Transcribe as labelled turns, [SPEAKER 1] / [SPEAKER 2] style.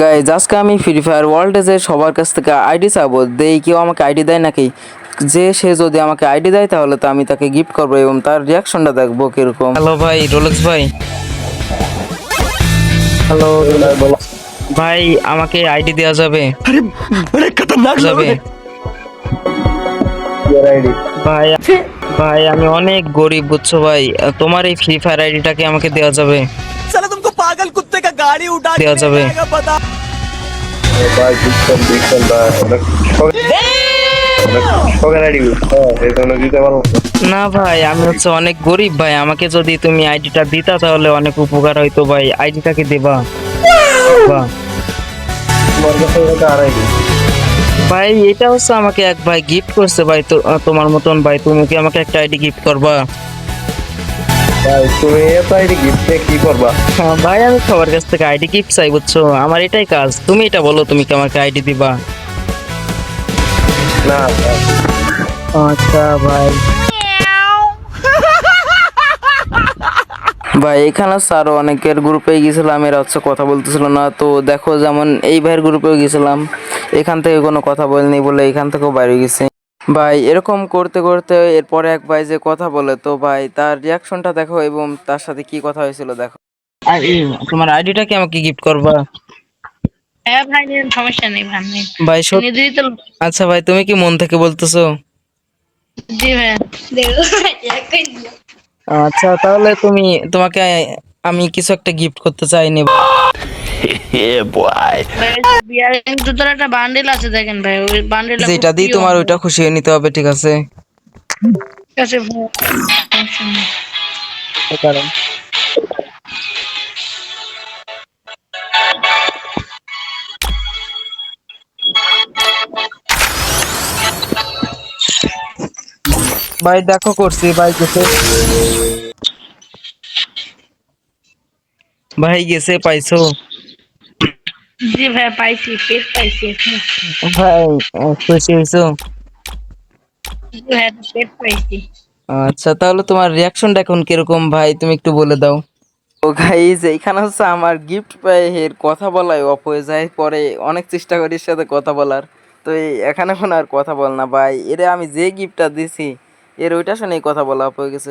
[SPEAKER 1] Guys আজকে আমি free fire ওয়ার্ল্ডে সবার কাছ থেকে আইডি চাবো। দেই কেউ আমাকে আইডি দেয় নাকি? যে সে যদি আমাকে আইডি দেয় তাহলে তো আমি তাকে গিফট করব এবং তার রিয়াকশনটা দেখব কীরকম। হ্যালো ভাই রোলেক্স ভাই। হ্যালো ভাই। আমাকে আইডি দেওয়া যাবে।
[SPEAKER 2] আরে আরে খতরনাক
[SPEAKER 1] যাবে। ভাই ভাই আমি অনেক গরিব বুঝছ ভাই। তোমার এই ফ্রি ফায়ার আইডিটাকে আমাকে দেওয়া যাবে?
[SPEAKER 2] গাড়ি উঠা
[SPEAKER 1] দেওয়া যাবে
[SPEAKER 3] না
[SPEAKER 1] ভাই আমি হচ্ছে অনেক গরিব ভাই। আমাকে যদি তুমি আইডিটা দিতা তাহলে অনেক উপকার হইতো ভাই। আইডিটাকে দেবা? ভাই এটা হচ্ছে আমাকে এক ভাই গিফট করছে ভাই। তোমার মতন ভাই তুমি কি আমাকে একটা আইডি গিফট করবা?
[SPEAKER 3] ভাই তুমি এত আইডি গিফটে কি করবা?
[SPEAKER 1] হ্যাঁ, ভাই আমি সবার কাছ থেকে আইডি গিফট চাই বুঝছ? আমার এটাই কাজ। তুমি এটা বলো তুমি কি আমাকে আইডি দিবা?
[SPEAKER 3] না
[SPEAKER 1] আচ্ছা ভাই। ভাই এখানে আরও অনেকের গ্রুপে গেছিলাম এরা হচ্ছে কথা বলতেছিল না। তো দেখো যেমন এই ভাইয়ের গ্রুপেও গেছিলাম। এখান থেকে কোনো কথা বলেনি বলে এখান থেকেও বাইরে গেছে। ভাই এরকম করতে করতে এরপরে এক ভাই যে কথা বলে তো ভাই তার রিয়াকশনটা দেখো এবং তার সাথে কি কথা হয়েছিল দেখো। তোমার আইডিটা কি আমাকে গিফট করবা?
[SPEAKER 4] হ্যাঁ ভাই সমস্যা নেই ভাই
[SPEAKER 1] আচ্ছা ভাই তুমি কি মন থেকে বলতেছো?
[SPEAKER 4] জি ভাই
[SPEAKER 1] আচ্ছা তাহলে তুমি তোমাকে আমি কিছু একটা গিফট করতে চাইনি।
[SPEAKER 4] জুতোর একটা বান্ডেল আছে দেখেন ভাই ওই বান্ডেল
[SPEAKER 1] যেটা দিই তোমার ওইটা খুশি হয়ে নিতে হবে ঠিক আছে?
[SPEAKER 4] ঠিক আছে ভাই।
[SPEAKER 1] ভাই দেখো করছি ভাই গেছে। ভাই গেছে পাইছো?
[SPEAKER 4] জি ভাই পাইছি পেট পাইছি।
[SPEAKER 1] ভাই খুশি হয়েছো?
[SPEAKER 4] ভাই পেট পাইছি।
[SPEAKER 1] আচ্ছা তাহলে তোমার রিয়াকশনটা এখন কীরকম? ভাই তুমি একটু বলে দাও। ও গাইজ এইখানে হচ্ছে আমার গিফট পেয়ে এর কথা বলাই অফ হয়ে যায়। পরে অনেক চেষ্টা করি এর সাথে কথা বলার। তো এখানে এখন আর কথা বল না ভাই। এরে আমি যে গিফটটা দিছি এর ওইটা শুনেই কথা বলা অফ হয়ে গেছে।